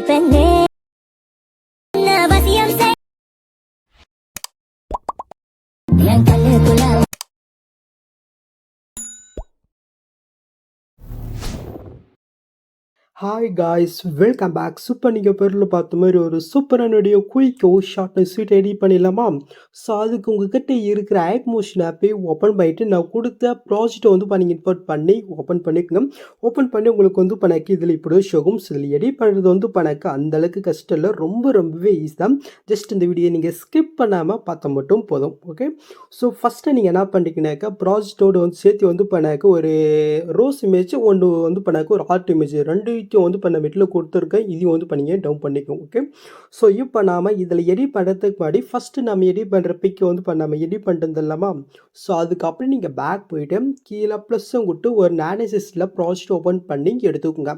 பெண்ணே hi guys welcome back super நீங்கள் பேரில் பார்த்த மாதிரி ஒரு சூப்பரான வீடியோ குயிக்கோ ஷார்ட் ஸ்வீட் எடிட் பண்ணிடலாமா? ஸோ அதுக்கு உங்ககிட்ட இருக்கிற ஆப் மோஷன் ஆப்பை ஓப்பன் பண்ணிட்டு நான் கொடுத்த ப்ராஜெக்ட்டை வந்து நீங்கள் இம்போர்ட் பண்ணி ஓப்பன் பண்ணிக்கோங்க. ஓப்பன் பண்ணி உங்களுக்கு வந்து பண்ணாக்கி இதில் இப்படி ஷோகும் இதில் எடிட் பண்ணுறது வந்து பண்ணாக்க அந்தளவுக்கு கஷ்டம் இல்லை ரொம்ப ரொம்பவே ஈஸி தான். ஜஸ்ட் இந்த வீடியோ நீங்கள் ஸ்கிப் பண்ணாமல் பார்த்தா மட்டும் போதும் ஓகே ஸோ ஃபஸ்ட்டு நீங்கள் என்ன பண்ணிக்கினாக்கா ப்ராஜெக்டோடு வந்து சேர்த்து வந்து பண்ணாக்க ஒரு ரோஸ் இமேஜ் ஒன்று வந்து பண்ணாக்க ஒரு ஆர்ட் இமேஜ் ரெண்டு வந்து பண்ண மெட்டில் கொடுத்துருக்கேன். இதையும் வந்து பண்ணிங்க டவுன் பண்ணிக்கோங்க ஓகே ஸோ இப்போ நாம் இதில் எடிட் பண்ணுறதுக்கு முன்னாடி ஃபஸ்ட்டு நம்ம எடிட் பண்ணுற பிக்கை வந்து இப்போ நம்ம எடிட் பண்ணுறது இல்லாமா ஸோ அதுக்கப்புறம் நீங்கள் பேக் போயிட்டு கீழே ப்ளஸ்ஸும் கொடுத்து ஒரு நானசிஸில் ப்ராஜெக்ட் ஓப்பன் பண்ணி எடுத்துக்கோங்க.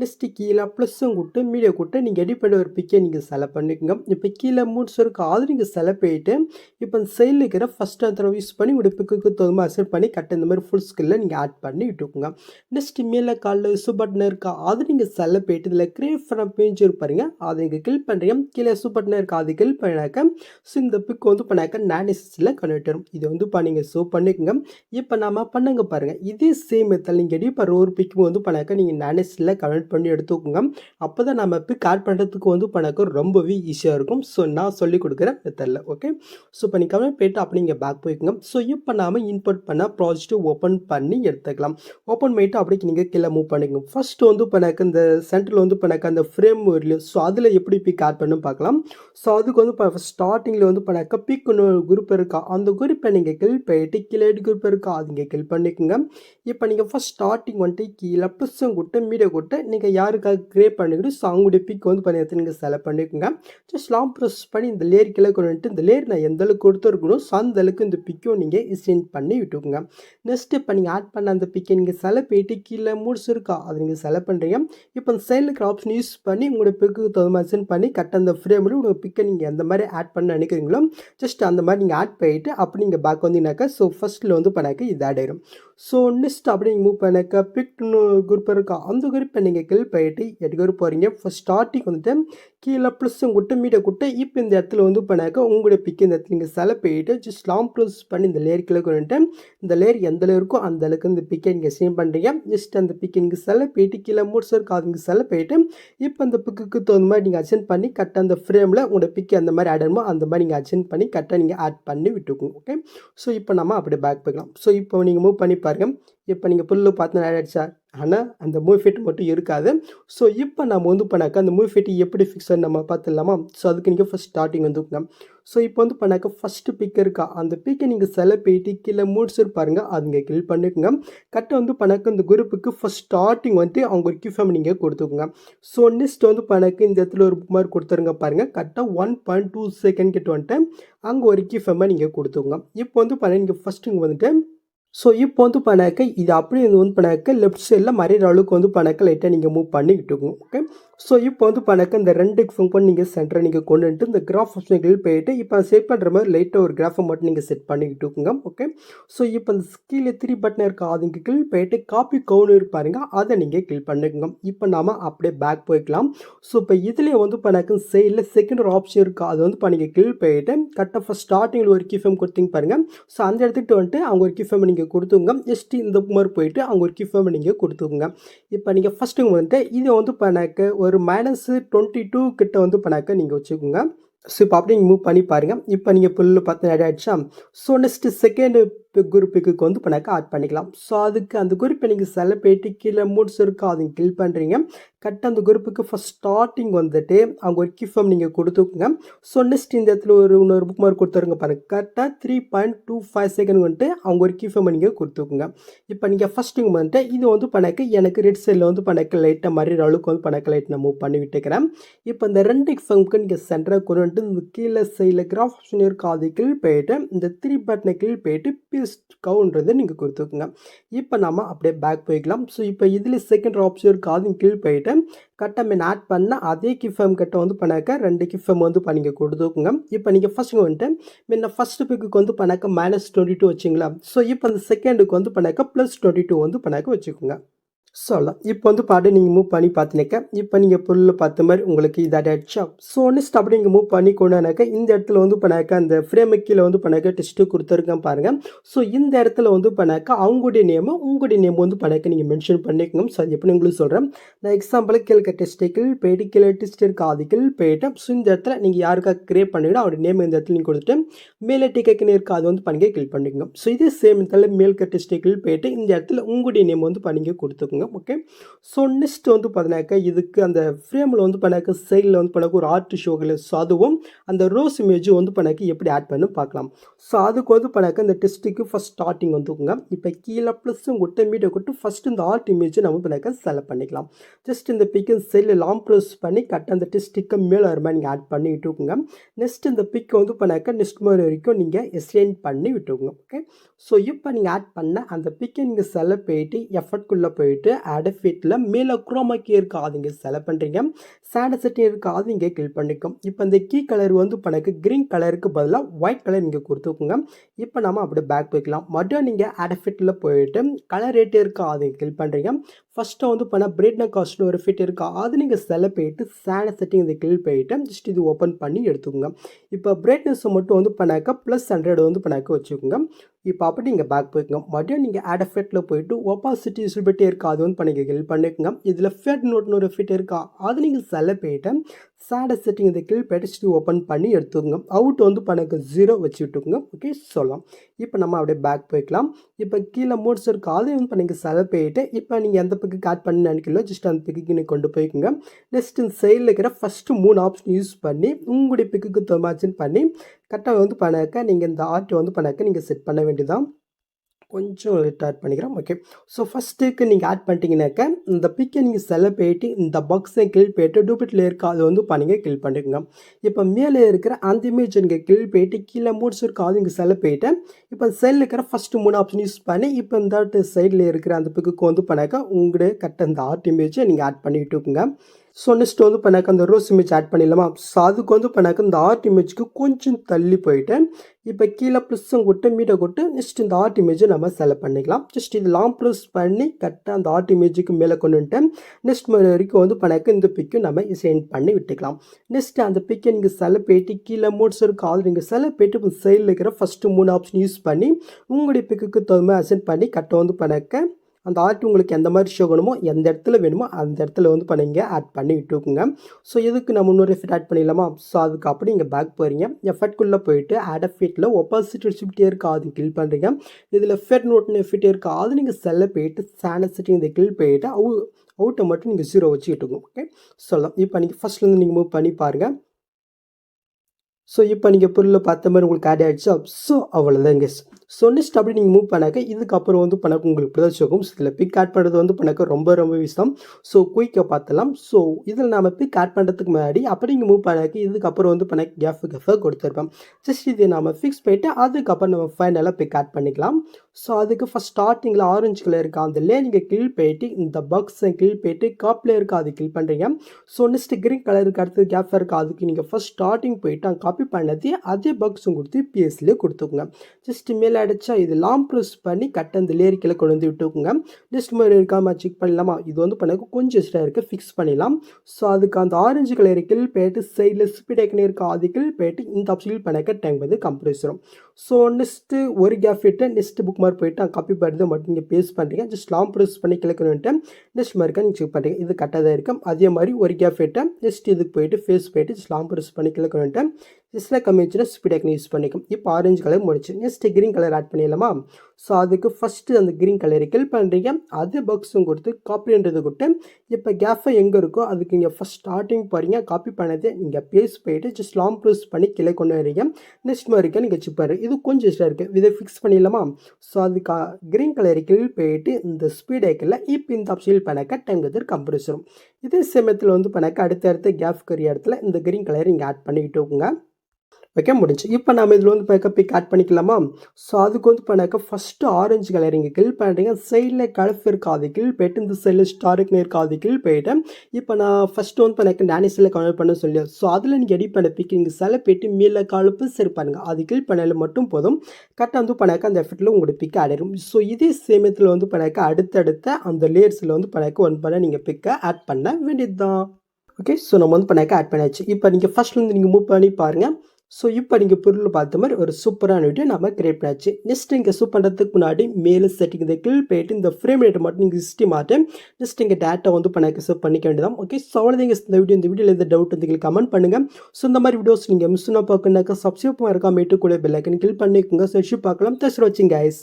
நெக்ஸ்ட்டு கீழே ப்ளஸ்ஸும் கொடுத்து மீடியா கொடுத்து நீங்கள் எடிட் பண்ண ஒரு பிக்கை நீங்கள் செலக்ட் பண்ணிக்கோங்க. இப்போ கீழே மூணு சொருக்கு அது நீங்கள் செலக்ட் போயிட்டு இப்போ இந்த சைடில் இருக்கிற ஃபஸ்ட் அந்த யூஸ் பண்ணி உங்களோட பிக்குக்கு தகுந்த அசெட் பண்ணி கட்ட இந்த மாதிரி ஃபுல் ஸ்கில்ல நீங்கள் ஆட் பண்ணி விட்டுக்கோங்க. நெக்ஸ்ட் மேலே காலில் சு பட்டன் இருக்கா அது நீங்கள் செல்ல போயிட்டு இதில் கிரியேட் பண்ண பேஜ் இருப்பாருங்க அதை நீங்கள் கிளிக் பண்ணுறீங்க கீழே சூப்பர் பட்டன் இருக்கா. அது கில் பண்ணாக்க ஸோ இந்த பிக் வந்து பண்ணாக்க நானிஸில் கன்வெர்ட் வரும் இதை வந்து பண்ணிங்க ஸோ பண்ணிக்கோங்க. இப்போ நம்ம பண்ணுங்க பாருங்கள் இதே சேம் மெத்தட் நீங்கள் எடி பண்ணுற ஒரு பிக்கு வந்து பண்ணாக்க நீங்கள் நானிஸில் கன்வெர்ட் பண்ணி எடுத்துக்கோங்க. அப்போ தான் நம்ம பிக் ஆட் பண்ணுறதுக்கு வந்து பண்ணாக்க ரொம்பவே ஈஸியாக இருக்கும். ஸோ நான் சொல்லி கொடுக்குற மெத்தடில் ஓகே ஸோ இப்போ நீங்கள் கன்வெர்ட் போயிட்டு அப்படி நீங்கள் பேக் போய்க்குங்க. ஸோ இப்போ நாம் இன்புட் பண்ண ப்ராஜெக்ட் ஓப்பன் பண்ணி எடுத்துக்கலாம். ஓப்பன் பண்ணிவிட்டு அப்படியே நீங்கள் கீழே மூவ் பண்ணிக்கோங்க. ஃபஸ்ட்டு வந்து பண்ணாக்க எனக்கு இந்த சென்டரில் வந்து இப்போ எனக்கு அந்த ஃப்ரேம் வரலையும் ஸோ அதில் எப்படி பிக் ஆட் பண்ணு பார்க்கலாம். ஸோ அதுக்கு வந்து இப்போ ஸ்டார்டிங்கில் வந்து இப்போ எனக்கு பிக் ஒன்று குரூப் இருக்கா? அந்த குரூப்பை நீங்கள் கில் போயிட்டு கீழே குரூப் இருக்கா? அது நீங்கள் கில் பண்ணிக்கோங்க. இப்போ நீங்கள் ஃபஸ்ட் ஸ்டார்டிங் வந்துட்டு கீழே ப்ளஸ்ஸும் கூட்டு மீடியா கூட்டு நீங்கள் யாருக்காக கிரியேட் பண்ணிக்கிட்டு ஸோ அவங்களுடைய பிக் வந்து பண்ணி நீங்கள் செலக்ட் பண்ணிக்கோங்க. ஜஸ்ட் லாங் ப்ரெஸ் பண்ணி இந்த லேர் கீழே கொண்டு வந்துட்டு இந்த லேர் நான் எந்த அளவுக்கு கொடுத்துருக்கணும் ஸோ அந்த அளவுக்கு இந்த பிக்கும் நீங்கள் இசைன் பண்ணி விட்டுக்கோங்க. நெக்ஸ்ட் இப்போ நீங்கள் ஆட் பண்ண அந்த பிக்கை நீங்கள் செலக்ட் போயிட்டு கீழே மூட்ஸ் இருக்கா? அதை நீங்கள் செலக்ட் பண்ணுறீங்க இப்போ அந்த சைடில் இருக்கிற ஆப்ஷன் யூஸ் பண்ணி உங்களோட பிக்கு தகுந்த மாதிரி சென்ட் பண்ணி கரெக்டாக அந்த ஃப்ரேமில் உங்கள் பிக்கை நீங்கள் எந்த மாதிரி ஆட் பண்ண நினைக்கிறீங்களோ ஜஸ்ட் அந்த மாதிரி நீங்கள் ஆட் பண்ணிட்டு அப்படி நீங்கள் பேக் வந்தீங்கன்னாக்கா ஸோ ஃபஸ்ட்டில் வந்து பண்ணாக்க இது ஆட் ஆயிடும் ஸோ நெக்ஸ்ட் அப்படி நீங்கள் மூவ் பண்ணாக்க பிக்னு குரூப் இருக்கா அந்த குரூப்பை நீங்கள் கில் பண்ணிட்டு குரூப் போகிறீங்க ஃபஸ்ட் ஸ்டார்டிங் வந்துட்டு கீழே ப்ளஸ்ஸும் குட்டு மீட்டை குட்டு இப்போ இந்த இடத்துல வந்து பண்ணாக்க உங்களுடைய பிக் இந்த இடத்துல நீங்கள் செலை போயிட்டு ஜஸ்ட் லாங் ப்ளஸ் பண்ணி இந்த லேயர் கீழே கொண்டுட்டு இந்த லேயர் எந்த லேயர் இருக்கோ அந்த அளவுக்கு இந்த பிக்கை நீங்கள் சீன் பண்ணுறீங்க ஜஸ்ட் அந்த பிக்கை நீங்கள் செலை போயிட்டு கீழே மூட்ஸ் இருக்கா அது நீங்கள் போயிட்டு இப்போ அந்த பிக்குக்கு தகுந்த மாதிரி நீங்கள் அச்சன் பண்ணி கரெக்டாக அந்த ஃப்ரேமில் உங்களோட பிக்கு அந்த மாதிரி ஆட் அந்த மாதிரி நீங்கள் அச்சன் பண்ணி கரெக்டாக நீங்கள் ஆட் பண்ணி விட்டுக்கோங்க ஓகே ஸோ இப்போ நம்ம அப்படியே பேக் போய்க்கலாம். ஸோ இப்போ நீங்கள் மூவ் பண்ணி பாருங்கள் இப்போ நீங்கள் புல்லு பார்த்து ஆயிடுச்சா? ஆனால் அந்த மூவ் ஃபிட் மட்டும் இருக்காது. ஸோ இப்போ நம்ம வந்து பண்ணாக்க அந்த மூவ் ஃபிட் எப்படி ஃபிக்ஸ் நம்ம பார்த்துடலாமா ஸோ அதுக்கு நீங்கள் ஃபஸ்ட் ஸ்டார்டிங் வந்துக்கோங்க ஸோ இப்போ வந்து பண்ணாக்க ஃபஸ்ட்டு பிக் இருக்கா? அந்த பிக்கை நீங்கள் செலக்ட் போயிட்டு கீழே மூட்ஸ் பாருங்கள் அதுங்க கில் பண்ணிக்கோங்க. கரெக்டாக வந்து பண்ணாக்க இந்த குரூப்புக்கு ஃபஸ்ட் ஸ்டார்டிங் வந்து அவங்க ஒரு கிஃபம் நீங்கள் கொடுத்துக்கோங்க. ஸோ நெக்ஸ்ட் வந்து பண்ணாக்க இந்த இடத்துல ஒரு மாதிரி கொடுத்துருங்க பாருங்கள் கரெக்டாக ஒன் பாயிண்ட் டூ செகண்ட் கிட்ட வந்துட்டு அங்கே ஒரு கிஃபம்மை நீங்கள் கொடுத்துக்கோங்க. இப்போ வந்து பண்ண நீங்கள் ஃபஸ்ட்டுங்க வந்துட்டு ஸோ இப்போ வந்து பண்ணாக்க இது அப்படியே வந்து பண்ணாக்க லெஃப்ட் சைடில் மறைகிற அளவுக்கு வந்து பண்ணாக்க லைட்டாக நீங்கள் மூவ் பண்ணிக்கிட்டு இருக்கும் ஓகே ஸோ இப்போ வந்து பண்ணக்க இந்த ரெண்டு ஃபோன் பண்ணி நீங்கள் சென்டரை நீங்கள் கொண்டு வந்துட்டு இந்த கிராஃப் ஆப்ஷன்கள் போயிட்டு இப்போ செட் பண்ணுற மாதிரி லைட்டாக ஒரு கிராஃபை மட்டும் நீங்கள் செட் பண்ணிக்கிட்டு இருக்குங்க ஓகே ஸோ இப்போ இந்த கீழே த்ரீ பட்டன் இருக்க அதுங்க இங்கே கில் போயிட்டு காப்பி கவுன் இருப்பாருங்க அதை நீங்கள் கில் பண்ணிக்கோங்க. இப்போ நாம் அப்படியே பேக் போய்க்கலாம். ஸோ இப்போ இதுலேயே வந்து பண்ணாக்க சைடில் செகண்ட் ஒரு ஆப்ஷன் இருக்கா. அது வந்து இப்போ நீங்கள் கில் போயிட்டு கரெக்டாக ஃபஸ்ட் ஸ்டார்டிங்கில் ஒரு கிஃபம் கொடுத்தீங்க பாருங்கள் ஸோ அந்த இடத்துக்கு வந்துட்டு அவங்க ஒரு கிஃபம் நீங்கள் கொடுத்துங்க ஜஸ்ட் இந்த மாதிரி போயிட்டு அவங்க ஒரு கிஃபம் நீங்கள் கொடுத்துக்கோங்க. இப்போ நீங்கள் ஃபஸ்ட்டுங்க வந்துட்டு இதை வந்து பண்ணாக்க ஒரு ஒரு மைனஸ் டுவெண்ட்டி டூ கிட்ட வந்து பண்ணாக்க நீங்கள் வச்சுக்கோங்க. ஸோ இப்போ அப்படியே மூவ் பண்ணி பாருங்கள் இப்போ நீங்கள் புல்லு பார்த்து ஆட் ஆகிடுச்சா ஸோ நெக்ஸ்ட்டு செகண்டு குரூப்புக்கு வந்து பண்ணாக்கா ஆட் பண்ணிக்கலாம். ஸோ அதுக்கு அந்த குரூப்பை நீங்கள் செலக்ட் போயிட்டு கீழே மூட்ஸ் இருக்கோ அதை கில் பண்ணுறீங்க கரெக்டாக அந்த குரூப்புக்கு ஃபஸ்ட் ஸ்டார்டிங் வந்துட்டு அவங்க ஒரு கிஃபம் நீங்கள் கொடுத்துக்குங்க. ஸோ நெக்ஸ்ட் இந்த இடத்துல ஒரு இன்னொரு புக் மார்க் கொடுத்துருங்க பாருங்கள் கரெக்டாக three point two five second வந்துட்டு அவங்க ஒரு கிஃபம் நீங்கள் கொடுத்துக்குங்க. இப்போ நீங்கள் ஃபஸ்ட்டுங்க வந்துட்டு இது வந்து பண்ணக்கு எனக்கு ரெட் சைடில் வந்து பண்ணக்கு லைட்டாக மாதிரி அளவுக்கு வந்து பண்ணக்கு லைட் நான் மூவ் பண்ணி விட்டுக்கிறேன். இப்போ இந்த ரெண்டு கிஃபம்க்கு நீங்கள் சென்டராக கொண்டு வந்துட்டு இந்த கீழே சைடில் கிராஃப் ஆப்ஷன் இருக்காது கீழ் போயிட்டு இந்த த்ரீ பட்டனை கில் போயிட்டு பீஸ் நீங்கள் கொடுத்துக்குங்க. இப்போ நம்ம அப்படியே பேக் போய்க்கலாம். ஸோ இப்போ இதில் செகண்ட் ஆப்ஷன் இருக்குது அதுவும் கீழ் போயிட்டு கரெக்டாக மீன் ஆட் பண்ண அதே கிஃபம் கிட்ட வந்து பண்ணாக்க ரெண்டு கிஃபம் வந்து பண்ணிங்க கொடுத்துக்குங்க. இப்போ நீங்கள் ஃபஸ்ட்டு வந்துட்டு முன்ன ஃபஸ்ட்டு பிக்குக்கு வந்து பண்ணாக்க மைனஸ் டுவெண்ட்டி டூ வச்சிங்களா ஸோ இப்போ அந்த செகண்டுக்கு வந்து பண்ணாக்க ப்ளஸ் டுவெண்ட்டி டூ வந்து பண்ணாக்க வச்சுக்கோங்க. சொல்லலாம். இப்போ வந்து பாட்டு நீங்கள் மூவ் பண்ணி பார்த்துனாக்க இப்போ நீங்கள் பொருள் பார்த்த மாதிரி உங்களுக்கு இதாக ஆயிடுச்சா ஸோ நெக்ஸ்ட் அப்படி நீங்கள் மூவ் பண்ணி கொண்டானாக்க இந்த இடத்துல வந்து பண்ணாக்கா அந்த ஃப்ரேமு கீழே வந்து பண்ணாக்கா டெஸ்ட்டு கொடுத்துருக்கேன் பாருங்கள் ஸோ இந்த இடத்துல வந்து பண்ணாக்கா அவங்களுடைய நேமு உங்களுடைய நேம் வந்து பண்ணாக்க நீங்கள் மென்ஷன் பண்ணிக்கணும் ஸோ அது எப்படி உங்களுக்கு சொல்கிறேன் நான் எக்ஸாம்பிளுக்கு கீழே டெஸ்டிக்கில் போயிட்டு கீழே டெஸ்ட் இருக்க ஆதிக்கில் போயிட்டு ஸோ இந்த இடத்துல நீங்கள் யாருக்காக கிரியேட் பண்ணிவிடும் அவருடைய நேம் இந்த இடத்துல நீங்கள் கொடுத்துட்டு மேலே டிக்கெட்னு இருக்க அது வந்து பண்ணிக்க கிளிக் பண்ணிக்கோங்க. ஸோ இதே சேம் இடத்துல மேல்க டெஸ்டிக்கில் போயிட்டு இந்த இடத்துல உங்களுடைய நேம் வந்து பண்ணிக்க கொடுத்துக்கோங்க ஓகே ஸோ நெக்ஸ்ட் வந்து பார்த்தினாக்கா இதுக்கு அந்த ஃப்ரேமில் வந்து பண்ணாக்க சைடில் வந்து பண்ணாக்க ஒரு ஆர்ட் ஷோகள் ஸோ அதுவும் அந்த ரோஸ் இமேஜும் வந்து பண்ணாக்க எப்படி ஆட் பண்ணு பார்க்கலாம். ஸோ அதுக்கு வந்து பண்ணாக்க இந்த டெஸ்ட்டுக்கு ஃபஸ்ட் ஸ்டார்டிங் வந்துக்குங்க. இப்போ கீழே ப்ளஸ் உங்கள்கிட்ட மீட்டை கொட்டு ஃபஸ்ட்டு இந்த ஆர்ட் இமேஜை நம்ம பண்ணாக்க செலக்ட் பண்ணிக்கலாம். ஜஸ்ட் இந்த பிக்கு சைடில் லாங் ப்ரெஸ் பண்ணி கரெக்டாக அந்த டெஸ்ட்டுக்கு மேலே வர மாதிரி நீங்கள் ஆட் பண்ணி விட்டுக்குங்க நெக்ஸ்ட் இந்த பிக்கை வந்து பண்ணாக்க நெக்ஸ்ட் மாதிரி வரைக்கும் நீங்கள் எஸ்டெயின் பண்ணி விட்டுக்குங்க ஓகே ஸோ இப்போ நீங்கள் ஆட் பண்ண அந்த பிக்கை நீங்கள் செலக்ட் போயிட்டு எஃபர்ட்குள்ளே போயிட்டு வந்துட்டு ஃபிட்டில் மேலே குரோமாக்கி இருக்க அது இங்கே செலக்ட் பண்ணுறீங்க சேட செட்டிங் இருக்காது இங்கே கிளிக் பண்ணிக்கும். இப்போ இந்த கீ கலர் வந்து பண்ணக்கு க்ரீன் கலருக்கு பதிலாக ஒயிட் கலர் நீங்கள் கொடுத்துக்கோங்க. இப்போ நம்ம அப்படியே பேக் போய்க்கலாம். மறுபடியும் நீங்கள் அடஃபிட்டில் போயிட்டு கலர் ரேட்டு இருக்கா அது கிளிக் பண்ணுறீங்க ஃபஸ்ட்டு வந்து பண்ண பிரைட்ன காஸ்ட்னு ஒரு ஃபிட் இருக்கா அது நீங்கள் செலக்ட் போயிட்டு சேட செட்டிங் இதை கிளிக் போயிட்டு ஜஸ்ட் இது ஓப்பன் பண்ணி எடுத்துக்கோங்க. இப்போ பிரைட்னஸ் மட்டும் வந்து பண்ணாக்க ப்ளஸ் ஹண்ட்ரட் வந்து பண்ணாக்க வச்சுக்கோங்க. இப்போ அப்படி நீங்கள் பேக் போய்க்குங்க. மறுபடியும் நீங்கள் ஆட் எஃபெக்ட்டில் போயிட்டு ஒப்பாசிட்டி விசிபிலிட்டி இருக்கா அது வந்து பண்ணிக்க கில் பண்ணிக்கோங்க. இதில் ஃபெட் நோட்னு ஒரு ஃபிட் இருக்கா? அது நீங்கள் செல போயிட்டு சேட செட்டிங் இதை கில் படிச்சுட்டு ஓப்பன் பண்ணி எடுத்துக்கோங்க. அவுட் வந்து பண்ணக்கு ஜீரோ வச்சு விட்டுக்குங்க. ஓகே சொல்லலாம். இப்போ நம்ம அப்படியே பேக் போய்க்கலாம். இப்போ கீழே மோட்ஸ் இருக்கா. அதை வந்து பண்ணிக்க செல போயிட்டு இப்போ நீங்கள் எந்த பக்கம் ஆட் பண்ணி நினைக்கலோ ஜஸ்ட் அந்த பிக்கு நீங்கள் கொண்டு போய்க்குங்க. நெக்ஸ்ட் இந்த சைடில் இருக்கிற ஃபஸ்ட்டு மூணு ஆப்ஷன் யூஸ் பண்ணி உங்களுடைய பிக்குக்கு தொமாச்சின் பண்ணி கரெக்டாக வந்து பண்ணாக்க நீங்கள் இந்த ஆர்ட் வந்து பண்ணாக்க நீங்கள் செட் பண்ண வேண்டியதான் கொஞ்சம் லேட் ஆட் பண்ணிக்கிறோம். ஓகே ஸோ ஃபஸ்ட்டுக்கு நீங்கள் ஆட் பண்ணிட்டீங்கனாக்க இந்த பிக்கை நீங்கள் செல போயிட்டு இந்த பாக்ஸை கில் போயிட்டு டூப்ளிகேட் இருக்கா அது வந்து பண்ணிங்க கில் பண்ணிக்கோங்க. இப்போ மேலே இருக்கிற அந்த இமேஜ் நீங்கள் கில் போயிட்டு கீழே மூட்ஸ் இருக்க அது இங்கே செல போயிட்டு இப்போ செல்லில் இருக்கிற ஃபஸ்ட்டு மூணு ஆப்ஷன் யூஸ் பண்ணி இப்போ இந்த சைடில் இருக்கிற அந்த பிக்குக்கு வந்து பண்ணாக்க உங்களுடைய கரெக்டாக இந்த ஆர்ட் இமேஜை நீங்கள் ஆட் பண்ணி விட்டுக்குங்க ஸோ நெக்ஸ்ட் வந்து பண்ணாக்க அந்த ரோஸ் இமேஜ் ஆட் பண்ணிடலாமா? ஸோ அதுக்கு வந்து பண்ணாக்க இந்த ஆர்ட் இமேஜுக்கு கொஞ்சம் தள்ளி போயிட்டேன். இப்போ கீழே ப்ளஸ்ஸும் கொட்டு மீட்டை கொட்டு நெக்ஸ்ட் இந்த ஆர்ட் இமேஜை நம்ம செலக்ட் பண்ணிக்கலாம். ஜஸ்ட் இது லாங் ப்ளஸ் பண்ணி கரெக்டாக அந்த ஆர்ட் இமேஜுக்கு மேலே கொண்டு வந்துட்டு நெக்ஸ்ட் மணி வரைக்கும் வந்து பண்ணாக்க இந்த பிக்கும் நம்ம சென்ட் பண்ணி விட்டுக்கலாம். நெக்ஸ்ட் அந்த பிக்கை நீங்கள் செலக்ட் போயிட்டு கீழே மோட்ஸ் இருக்கு அது நீங்கள் செலக்ட் போயிட்டு சைடில் இருக்கிற ஃபஸ்ட்டு மூணு ஆப்ஷன் யூஸ் பண்ணி உங்களுடைய பிக்குக்கு தகுந்த மாதிரி அசென்ட் பண்ணி கரெக்டாக வந்து பண்ணாக்க அந்த ஆர்ட் உங்களுக்கு எந்த மாதிரி ஷோ வேணுமோ எந்த இடத்துல வேணுமோ அந்த இடத்துல வந்து பண்ணிங்க ஆட் பண்ணி விட்டுருக்குங்க ஸோ இதுக்கு நம்ம இன்னொரு எஃபெக்ட் ஆட் பண்ணிடலாமா? ஸோ அதுக்கு அப்படி நீங்கள் பேக் போகிறீங்க எஃபெக்ட்குள்ளே போயிட்டு ஆட் எஃபெக்ட்டில் ஒப்பாசிட்டி ரிசிப்டே இருக்கா அது கில் பண்ணுறீங்க இதில் ஃபெட் நோட்னு எஃபெக்ட் இருக்கா அது நீங்கள் செல்ல போயிட்டு சானசிட்டி இந்த கில் போயிட்டு அவு அவுட்டை மட்டும் நீங்கள் ஜீரோ வச்சுக்கிட்டு ஓகே சொல்லலாம். இப்போ நீங்கள் ஃபஸ்ட்லேருந்து நீங்கள் மூவ் பண்ணி பாருங்கள் ஸோ இப்போ நீங்கள் பொருளில் பார்த்த மாதிரி உங்களுக்கு ஆட் ஆகிடுச்சா ஸோ அவ்வளோதான் கெஸ் ஸோ நெக்ஸ்ட் அப்படி நீங்கள் மூவ் பண்ணாக்க இதுக்கப்புறம் வந்து பண்ணாக்க உங்களுக்கு இப்படி தான் இதில் பிக் ஆட் பண்ணுறது வந்து பண்ணாக்க ரொம்ப ரொம்ப விஷயம் ஸோ குயிக்காக பார்த்தலாம் ஸோ இதில் நம்ம பிக் ஆட் பண்ணுறதுக்கு முன்னாடி அப்படி நீங்கள் மூவ் பண்ணாக்க இதுக்கப்புறம் வந்து பண்ண கேஃப் கெஃபாக கொடுத்துருப்போம் ஜஸ்ட் இதை நம்ம ஃபிக்ஸ் பண்ணிவிட்டு அதுக்கப்புறம் நம்ம ஃபைனலாக பிக் ஆட் பண்ணிக்கலாம். ஸோ அதுக்கு ஃபஸ்ட் ஸ்டார்டிங்கில் ஆரஞ்சு கலர் இருக்கா. அதில் நீங்கள் கில் போயிட்டு இந்த பக்ஸை கிள் போயிட்டு காப்பில் இருக்கா அது கிள் பண்ணுறீங்க ஸோ நெக்ஸ்ட் கிரீன் கலருக்கு அடுத்தது கேஃப் இருக்கா. அதுக்கு நீங்கள் ஃபஸ்ட் ஸ்டார்டிங் போயிட்டு அங்கே காப்பி பண்ணது அதே பாக்ஸும் கொடுத்து பிஎஸ்லேயே கொடுத்துக்குங்க. ஜஸ்ட் மேலே அடைச்சா இது லாங் ப்ரெஸ் பண்ணி கட்ட அந்த லேரிக்கில் கொண்டு வந்து விட்டுக்குங்க. ஜஸ்ட் மாதிரி இருக்காமல் செக் பண்ணலாமா? இது வந்து பண்ண கொஞ்சம் எக்ஸ்ட்ரா இருக்குது ஃபிக்ஸ் பண்ணிடலாம். ஸோ அதுக்கு அந்த ஆரஞ்சு கலர் கில் போயிட்டு சைடில் ஸ்பீட் இருக்க அது போயிட்டு இந்த ஆப்ஷன் பண்ணக்க டைம் வந்து கம்ப்ரஸ் வரும் ஸோ நெக்ஸ்ட்டு ஒரு கேப் விட்டு நெக்ஸ்ட் புக் மாதிரி போயிட்டு நான் காப்பி பண்ணுறது மட்டும் நீங்கள் பேஸ் பண்ணுறீங்க ஜஸ்ட் லாங் ப்ரெஸ் பண்ணி கிளக்கணுன்ட்டு நெக்ஸ்ட் மாதிரி நீங்கள் செக் பண்ணுறீங்க இது கரெக்டாக தான் இருக்கும் அதே மாதிரி ஒரு கேப் விட்டு நெக்ஸ்ட் இதுக்கு போயிட்டு ஃபேஸ் போயிட்டு ஜஸ்ட் லாங் ப்ரெஸ் பண்ணி கிளக்கணுன்ட்டு ஜஸ்ட்டில் கம்மிச்சுன்னா ஸ்பீட் யூஸ் பண்ணிக்கும். இப்போ ஆரஞ்சு கலர் முடிச்சு நெக்ஸ்ட்டு க்ரீன் கலர் ஆட் பண்ணிடலாமா? ஸோ அதுக்கு ஃபஸ்ட்டு அந்த க்ரீன் கலரை கில் பண்ணுறீங்க அது பாக்ஸும் கொடுத்து காப்பின்றது கொடுத்து இப்போ கேஃபை எங்கே இருக்கோ அதுக்கு இங்கே ஃபஸ்ட் ஸ்டார்டிங் போகிறீங்க காப்பி பண்ணது நீங்கள் பேஸ் போயிட்டு ஜஸ்ட் லாங் ப்ளூஸ் பண்ணி கிளை கொண்டு வரீங்க. நெக்ஸ்ட் மாதிரி நீங்கள் சிப்பாரு இது கொஞ்சம் எக்ஸ்ட்ரா இருக்குது இதை ஃபிக்ஸ் பண்ணிடலாமா? ஸோ அதுக்கு க்ரீன் கலரை கில் போயிட்டு இந்த ஸ்பீட் ஐக்கில் இப்போ இந்த ஆப்ஷனில் பண்ணாக்க டைம் கதர் கம்ப்ரஸ் இதே சமயத்தில் வந்து பண்ணாக்க அடுத்த அடுத்த கேஃப் கரிய இடத்துல இந்த க்ரீன் கலர் இங்கே ஆட் பண்ணிக்கிட்டு இருக்கோங்க வைக்க முடிஞ்சு. இப்போ நம்ம இதில் வந்து பார்க்க பிக் ஆட் பண்ணிக்கலாமா? ஸோ அதுக்கு வந்து பண்ணாக்க ஃபஸ்ட்டு ஆரஞ்சு கலர் இங்கே கில் பண்ணுறீங்க சைடில் கலஃப் இருக்காது கில் போயிட்டு இந்த சைடில் ஸ்டாருக்கு இருக்காது கீழ் போயிட்டேன். இப்போ நான் ஃபஸ்ட்டு வந்து பண்ணாக்க நானிஸில் கன்வெர்ட் பண்ண சொல்லி. ஸோ அதில் நீங்கள் எடிட் பண்ண பிக் நீங்கள் சில போயிட்டு மீல கழுப்பு சரி பண்ணுங்கள் அது கில் பண்ணல மட்டும் போதும். கரெக்டாக வந்து பண்ணாக்க அந்த எஃபெக்ட்டில் உங்களோட பிக் ஆடிடும் ஸோ இதே சேமியத்தில் வந்து பண்ணாக்க அடுத்தடுத்த அந்த லேயர்ஸில் வந்து பண்ணாக்க ஒன் பண்ண நீங்கள் பிக்கை ஆட் பண்ண வேண்டியது தான் ஓகே ஸோ நம்ம வந்து பண்ணாக்க ஆட் பண்ணியாச்சு. இப்போ நீங்கள் ஃபஸ்ட்லேருந்து நீங்கள் மூவ் பண்ணி பாருங்கள் ஸோ இப்போ நீங்கள் பொருள் பார்த்த மாதிரி ஒரு சூப்பரான வீடியோ நம்ம கிரியேட் பண்ணியாச்சு நெக்ஸ்ட் இங்கே சூப் பண்ணுறதுக்கு முன்னாடி மேலே செட்டிங் இந்த கிளில் போயிட்டு இந்த ஃப்ரேம் ரேட்டை மட்டும் நீங்கள் சிஸ்டி மாட்டேன் நெக்ஸ்ட் இங்கே டேட்டா வந்து பண்ணாக்க சேவ் பண்ணிக்க வேண்டியதான் ஓகே ஸோ அவ்வளோதான் இந்த வீடியோ இந்த வீடியோவில் எந்த டவுட் வந்து கமெண்ட் பண்ணுங்கள் ஸோ இந்த மாதிரி வீடியோஸ் நீங்கள் மிஸ் பண்ண பார்க்கணுனாக்கா சப்ஸ்கிரைப் மீட்டு கூட பெல்லைக்கன் கிளிக் பண்ணிக்கோங்க. செஷு பார்க்கலாம். தஸ் வாட்சிங் கைஸ்